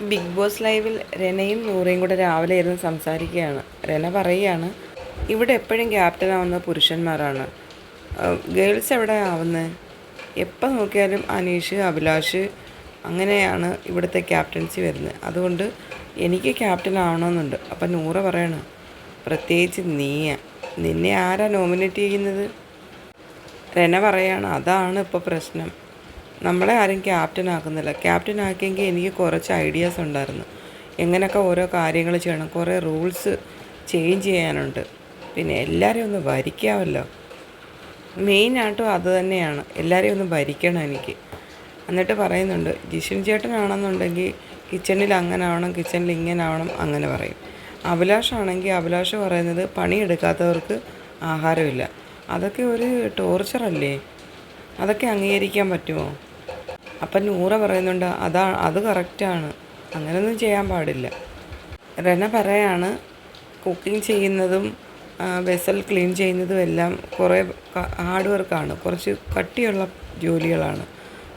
Big boss ലൈവിൽ രനയും നൂറയും കൂടെ രാവിലെ ഇരുന്ന് സംസാരിക്കുകയാണ്. രന പറയുകയാണ് ഇവിടെ എപ്പോഴും ക്യാപ്റ്റൻ ആവുന്ന പുരുഷന്മാരാണ്. ഗേൾസ് എവിടെ ആവുന്നത് എപ്പോൾ നോക്കിയാലും അനീഷ് അഭിലാഷ് അങ്ങനെയാണ് ഇവിടുത്തെ ക്യാപ്റ്റൻസി വരുന്നത് അതുകൊണ്ട് എനിക്ക് ക്യാപ്റ്റൻ ആവണമെന്നുണ്ട്. അപ്പം നൂറ പറയണം പ്രത്യേകിച്ച് നീയ. നിന്നെ ആരാ നോമിനേറ്റ് ചെയ്യുന്നത്? രന പറയാണ് അതാണ് ഇപ്പോൾ പ്രശ്നം. നമ്മളെ ആരും ക്യാപ്റ്റൻ ആക്കുന്നില്ല. ക്യാപ്റ്റൻ ആക്കിയെങ്കിൽ എനിക്ക് കുറച്ച് ഐഡിയാസ് ഉണ്ടായിരുന്നു. എങ്ങനെയൊക്കെ ഓരോ കാര്യങ്ങൾ ചെയ്യണം. കുറേ റൂൾസ് ചേഞ്ച് ചെയ്യാനുണ്ട്. പിന്നെ എല്ലാവരെയും ഒന്ന് ഭരിക്കാമല്ലോ. മെയിനായിട്ടും അത് തന്നെയാണ്. എല്ലാവരെയും ഒന്ന് ഭരിക്കണം എനിക്ക്. എന്നിട്ട് പറയുന്നുണ്ട് ജിഷിൻ ചേട്ടനാണെന്നുണ്ടെങ്കിൽ കിച്ചണിൽ അങ്ങനെ ആവണം കിച്ചണിൽ ഇങ്ങനെ ആവണം അങ്ങനെ പറയും. അഭിലാഷാണെങ്കിൽ അഭിലാഷ് പറയുന്നത് പണിയെടുക്കാത്തവർക്ക് ആഹാരമില്ല. അതൊക്കെ ഒരു ടോർച്ചറല്ലേ അതൊക്കെ അംഗീകരിക്കാൻ പറ്റുമോ? അപ്പം നൂറ പറയുന്നുണ്ട് അതാ അത് കറക്റ്റാണ് അങ്ങനെയൊന്നും ചെയ്യാൻ പാടില്ല. റെന പറയാണ് കുക്കിംഗ് ചെയ്യുന്നതും വെസൽ ക്ലീൻ ചെയ്യുന്നതും എല്ലാം കുറേ ഹാർഡ് വർക്കാണ് കുറച്ച് കട്ടിയുള്ള ജോലികളാണ്.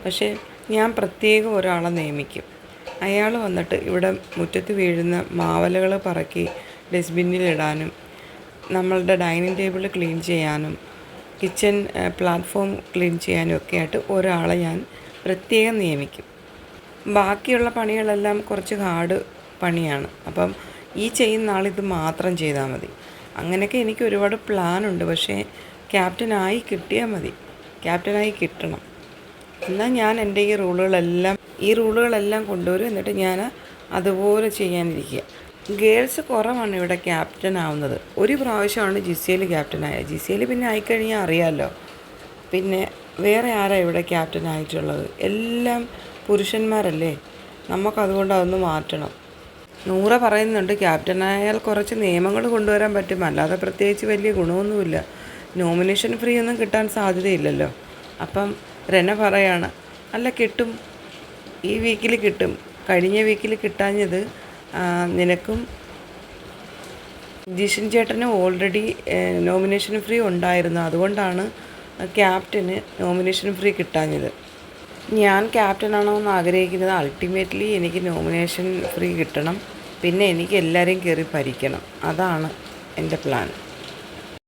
പക്ഷേ ഞാൻ പ്രത്യേകം ഒരാളെ നിയമിക്കും. അയാൾ വന്നിട്ട് ഇവിടെ മുറ്റത്ത് വീഴുന്ന മാവലകൾ പറക്കി ഡസ്റ്റ്ബിന്നിലിടാനും നമ്മളുടെ ഡൈനിങ് ടേബിൾ ക്ലീൻ ചെയ്യാനും കിച്ചൺ പ്ലാറ്റ്ഫോം ക്ലീൻ ചെയ്യാനും ഒക്കെ ആയിട്ട് ഒരാളെ ഞാൻ പ്രത്യേകം നിയമിക്കും. ബാക്കിയുള്ള പണികളെല്ലാം കുറച്ച് ഹാർഡ് പണിയാണ്. അപ്പം ഈ ചെയ്യുന്ന ആൾ ഇത് മാത്രം ചെയ്താൽ മതി. അങ്ങനെയൊക്കെ എനിക്ക് ഒരുപാട് പ്ലാനുണ്ട് പക്ഷേ ക്യാപ്റ്റനായി കിട്ടിയാൽ മതി. ക്യാപ്റ്റനായി കിട്ടണം. എന്നാൽ ഞാൻ എന്റെ ഈ റൂളുകളെല്ലാം ഈ റൂളുകളെല്ലാം കൊണ്ടുവരും. എന്നിട്ട് ഞാൻ അതുപോലെ ചെയ്യാനിരിക്കുക. ഗേൾസ് കുറവാണ് ഇവിടെ ക്യാപ്റ്റൻ ആവുന്നത്. ഒരു പ്രാവശ്യമാണ് ജിസിയിൽ ക്യാപ്റ്റനായത് ജിസിയിൽ പിന്നെ ആയിക്കഴിഞ്ഞാൽ അറിയാമല്ലോ പിന്നെ വേറെ ആരാ ഇവിടെ ക്യാപ്റ്റൻ ആയിട്ടുള്ളത്? എല്ലാം പുരുഷന്മാരല്ലേ? നമുക്കതുകൊണ്ട് അതൊന്ന് മാറ്റണം. നൂറ പറയുന്നുണ്ട് ക്യാപ്റ്റനായാൽ കുറച്ച് നിയമങ്ങൾ കൊണ്ടുവരാൻ പറ്റും. അല്ലാതെ പ്രത്യേകിച്ച് വലിയ ഗുണമൊന്നുമില്ല. നോമിനേഷൻ ഫ്രീ ഒന്നും കിട്ടാൻ സാധ്യതയില്ലല്ലോ. അപ്പം രന പറയാണ് അല്ല കിട്ടും. ഈ വീക്കിൽ കിട്ടും. കഴിഞ്ഞ വീക്കിൽ കിട്ടാഞ്ഞത് നിനക്കും ജിഷൻ ചേട്ടന് ഓൾറെഡി നോമിനേഷൻ ഫ്രീ ഉണ്ടായിരുന്നു. അതുകൊണ്ടാണ് ക്യാപ്റ്റന് നോമിനേഷൻ ഫ്രീ കിട്ടാഞ്ഞത്. ഞാൻ ക്യാപ്റ്റനാണോ എന്ന് ആഗ്രഹിക്കുന്നത് അൾട്ടിമേറ്റ്ലി എനിക്ക് നോമിനേഷൻ ഫ്രീ കിട്ടണം. പിന്നെ എനിക്ക് എല്ലാവരെയും കയറി ഭരിക്കണം. അതാണ് എന്റെ പ്ലാൻ.